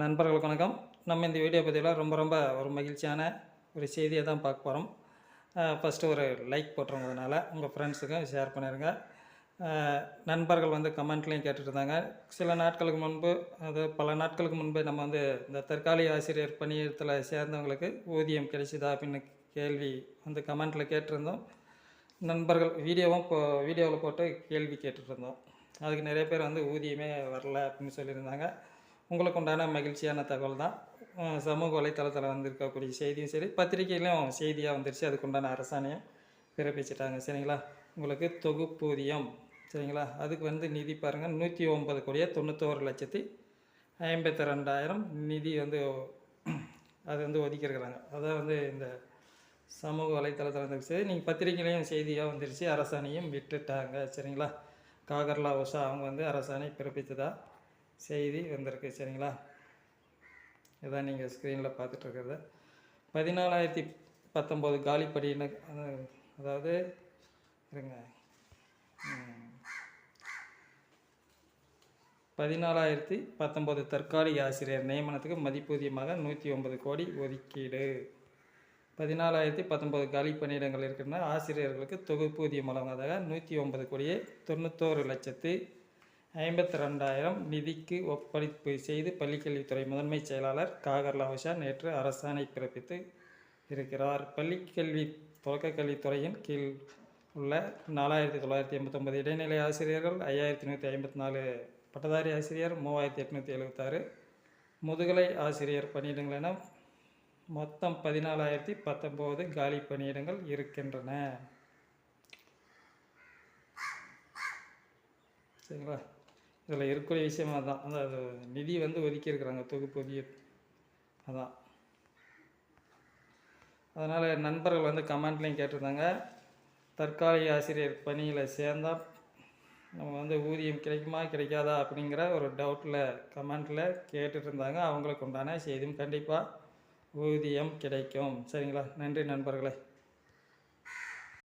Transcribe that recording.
நண்பர்கள் வணக்கம். நம்ம இந்த வீடியோ பதிவில் ரொம்ப ரொம்ப ஒரு மகிழ்ச்சியான ஒரு செய்தியை தான் பார்க்க போகிறோம் ஃபஸ்ட்டு ஒரு லைக் போட்டுருங்க உங்கள் ஃப்ரெண்ட்ஸுக்கும் ஷேர் பண்ணிடுங்க நண்பர்கள் வந்து கமெண்ட்லேயும் கேட்டுட்டு இருந்தாங்க சில நாட்களுக்கு முன்பு அது பல நாட்களுக்கு முன்பு நம்ம வந்து இந்த தற்காலிக ஆசிரியர் பணியிடத்தில் சேர்ந்தவங்களுக்கு ஊதியம் கிடைச்சிதா அப்படின்னு கேள்வி வந்து கமெண்ட்டில் கேட்டிருந்தோம். நண்பர்கள் வீடியோவும் இப்போ வீடியோவில் போட்டு கேள்வி கேட்டுட்ருந்தோம் அதுக்கு நிறைய பேர் வந்து ஊதியமே வரல அப்படின்னு சொல்லியிருந்தாங்க. உங்களுக்கு உண்டான மகிழ்ச்சியான தகவல் தான். சமூக வலைத்தளத்தில் வந்திருக்கக்கூடிய செய்தியும் சரி பத்திரிகையிலும் செய்தியாக வந்துருச்சு. அதுக்கு உண்டான அரசாணையும் பிறப்பிச்சிட்டாங்க. சரிங்களா? உங்களுக்கு தொகுப்பூதியம். சரிங்களா? அதுக்கு வந்து நிதி பாருங்கள் நூற்றி ஒன்பது கோடியே தொண்ணூத்தோரு லட்சத்தி ஐம்பத்தி ரெண்டாயிரம் நிதி வந்து அது வந்து ஒதுக்கியிருக்கிறாங்க. அதான் வந்து இந்த சமூக வலைத்தளத்தில் வந்துருச்சு நீங்கள் பத்திரிகையிலையும் செய்தியாக வந்துருச்சு. அரசாணையும் விட்டுட்டாங்க. சரிங்களா? காகர்லா உஷா அவங்க வந்து அரசாணை பிறப்பித்ததா? செய்தி வந்திருக்கு சரிங்களா? இதான் நீங்கள் ஸ்க்ரீனில் பார்த்துட்ருக்கிறது பதினாலாயிரத்தி பத்தொம்போது காலிப்படியின அதாவது இருங்க. பதினாலாயிரத்தி பத்தொம்போது தற்காலிக ஆசிரியர் நியமனத்துக்கு மதிப்பூதியமாக நூற்றி ஒன்பது கோடி ஒதுக்கீடு. பதினாலாயிரத்தி பத்தொம்போது காலி பணியிடங்கள் இருக்கின்றன. ஆசிரியர்களுக்கு தொகுப்பூதியம் வழங்குவதாக நூற்றி ஒன்பது கோடியே தொண்ணூத்தோரு லட்சத்து ஐம்பத்தி ரெண்டாயிரம் நிதிக்கு ஒப்படைப்பு செய்து பள்ளிக்கல்வித்துறை முதன்மைச் செயலாளர் காகர் லாவஷா நேற்று அரசாணை பிறப்பித்து இருக்கிறார். பள்ளிக்கல்வி தொடக்கக்கல்வித்துறையின் கீழ் உள்ள நாலாயிரத்தி தொள்ளாயிரத்தி எண்பத்தொம்பது இடைநிலை ஆசிரியர்கள் ஐயாயிரத்தி நூற்றி ஐம்பத்தி நாலு பட்டதாரி ஆசிரியர் மூவாயிரத்தி எட்நூற்றி எழுபத்தாறு முதுகலை ஆசிரியர் பணியிடங்கள் என மொத்தம் பதினாலாயிரத்தி பத்தொம்போது காலி பணியிடங்கள் இருக்கின்றன. சரிங்களா? இதில் இருக்கக்கூடிய விஷயம் அதான் அந்த அது நிதி வந்து ஒதுக்கி இருக்கிறாங்க தொகுப்பூதிய அதான். அதனால் நண்பர்கள் வந்து கமெண்ட்லேயும் கேட்டிருந்தாங்க. தற்காலிக ஆசிரியர் பணியில் சேர்ந்தால் நம்ம வந்து ஊதியம் கிடைக்குமா கிடைக்காதா அப்படிங்கிற ஒரு டவுட்டில் கமெண்ட்டில் கேட்டுட்டு இருந்தாங்க அவங்களுக்கு உண்டான செய்தியும் கண்டிப்பாக ஊதியம் கிடைக்கும். சரிங்களா? நன்றி நண்பர்களே.